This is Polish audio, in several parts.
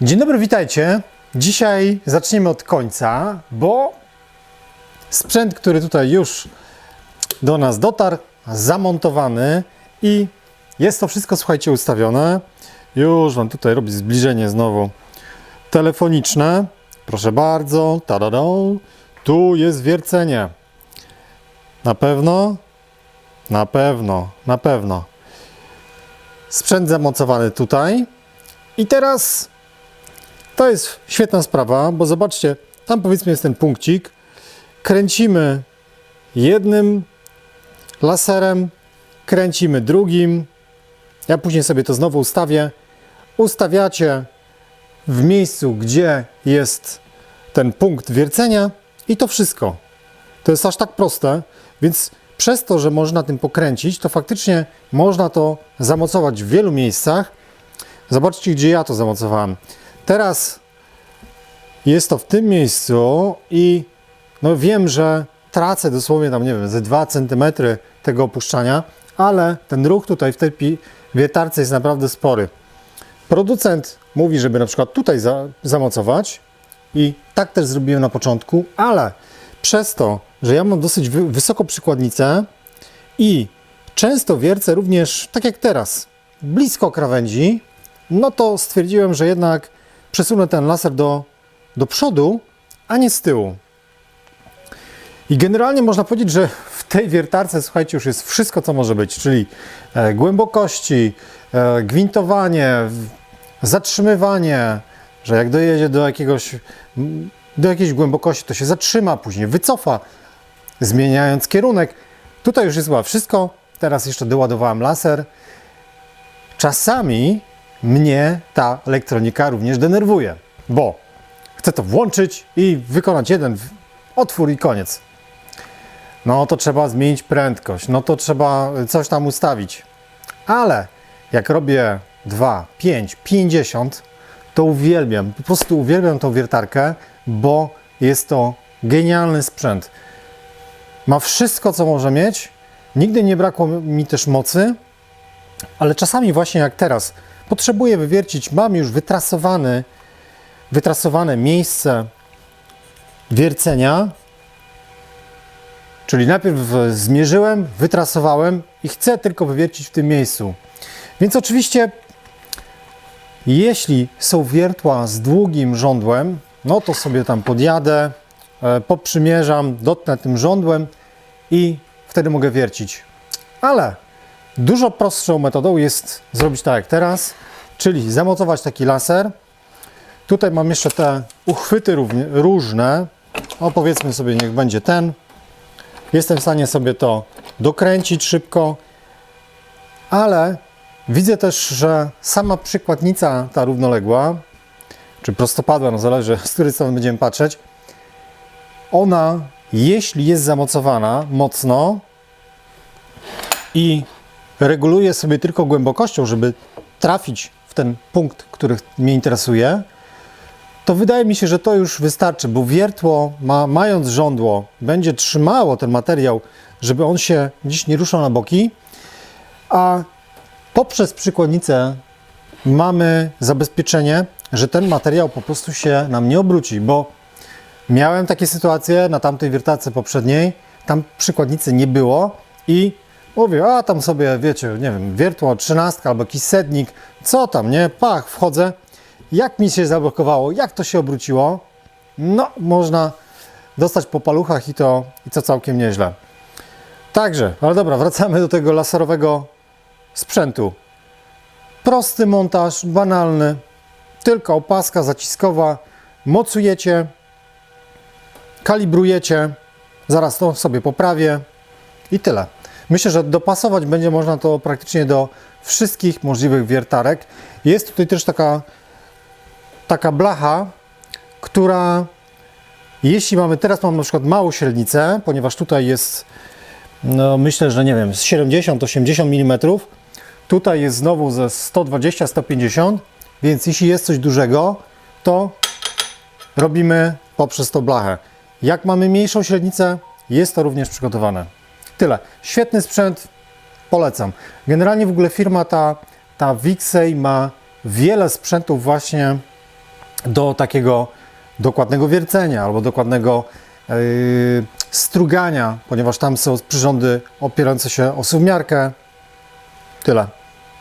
Dzień dobry, witajcie. Dzisiaj zaczniemy od końca, bo sprzęt, który tutaj już do nas dotarł, zamontowany i jest to wszystko, słuchajcie, ustawione. Już Wam tutaj robić zbliżenie znowu telefoniczne. Proszę bardzo, tadadą. Tu jest wiercenie. Na pewno? Na pewno, na pewno. Sprzęt zamocowany tutaj. I teraz to jest świetna sprawa, bo zobaczcie, tam powiedzmy jest ten punkcik. Kręcimy jednym laserem, kręcimy drugim. Ja później sobie to znowu ustawię. Ustawiacie w miejscu, gdzie jest ten punkt wiercenia i to wszystko. To jest aż tak proste, więc przez to, że można tym pokręcić, to faktycznie można to zamocować w wielu miejscach. Zobaczcie, gdzie ja to zamocowałem. Teraz jest to w tym miejscu i no wiem, że tracę dosłownie tam, nie wiem, ze 2 cm tego opuszczania, ale ten ruch tutaj w tej wiertarce jest naprawdę spory. Producent mówi, żeby na przykład tutaj za, zamocować i tak też zrobiłem na początku, ale przez to, że ja mam dosyć wy, wysoko przykładnicę i często wiercę również, tak jak teraz, blisko krawędzi, no to stwierdziłem, że jednak przesunę ten laser do, do przodu, a nie z tyłu. I generalnie można powiedzieć, że w tej wiertarce, słuchajcie, już jest wszystko, co może być, czyli e, głębokości, e, gwintowanie, zatrzymywanie, że jak dojedzie do jakiegoś, do jakiejś głębokości, to się zatrzyma, później wycofa, zmieniając kierunek. Tutaj już jest chyba wszystko. Teraz jeszcze doładowałem laser. Czasami mnie ta elektronika również denerwuje, bo chcę to włączyć i wykonać jeden otwór i koniec. No to trzeba zmienić prędkość, no to trzeba coś tam ustawić. Ale jak robię 2, 5, 50, to uwielbiam, po prostu uwielbiam tą wiertarkę, bo jest to genialny sprzęt. Ma wszystko, co może mieć. Nigdy nie brakło mi też mocy, ale czasami właśnie jak teraz potrzebuję wywiercić, mam już wytrasowany, wytrasowane miejsce wiercenia, czyli najpierw zmierzyłem, wytrasowałem i chcę tylko wywiercić w tym miejscu. Więc oczywiście, jeśli są wiertła z długim żądłem, no to sobie tam podjadę, e, poprzymierzam, dotknę tym żądłem i wtedy mogę wiercić. Ale Dużo prostszą metodą jest zrobić tak jak teraz, czyli zamocować taki laser. Tutaj mam jeszcze te uchwyty równie, różne. O, powiedzmy sobie, niech będzie ten. Jestem w stanie sobie to dokręcić szybko, ale widzę też, że sama przykładnica ta równoległa, czy prostopadła, no zależy z której strony będziemy patrzeć, ona, jeśli jest zamocowana mocno i reguluję sobie tylko głębokością, żeby trafić w ten punkt, który mnie interesuje, to wydaje mi się, że to już wystarczy, bo wiertło, ma, mając żądło, będzie trzymało ten materiał, żeby on się gdzieś nie ruszał na boki, a poprzez przykładnicę mamy zabezpieczenie, że ten materiał po prostu się nam nie obróci, bo miałem takie sytuacje na tamtej wiertarce poprzedniej, tam przykładnicy nie było i Mówię, a tam sobie, wiecie, nie wiem, wiertło, trzynastka albo jakiś sednik, co tam, nie? Pach, wchodzę. Jak mi się zablokowało, jak to się obróciło? No, można dostać po paluchach i to, i to całkiem nieźle. Także, ale dobra, wracamy do tego laserowego sprzętu. Prosty montaż, banalny, tylko opaska zaciskowa, mocujecie, kalibrujecie, zaraz to sobie poprawię i tyle. Myślę, że dopasować będzie można to praktycznie do wszystkich możliwych wiertarek. Jest tutaj też taka, taka blacha, która jeśli mamy, teraz mam na przykład małą średnicę, ponieważ tutaj jest, no myślę, że nie wiem, z 70-80 mm, tutaj jest znowu ze 120-150, więc jeśli jest coś dużego, to robimy poprzez tą blachę. Jak mamy mniejszą średnicę, jest to również przygotowane. Tyle. Świetny sprzęt, polecam. Generalnie w ogóle firma ta, ta Wixey ma wiele sprzętów właśnie do takiego dokładnego wiercenia albo dokładnego yy, strugania, ponieważ tam są przyrządy opierające się o suwmiarkę. Tyle.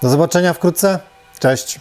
Do zobaczenia wkrótce. Cześć.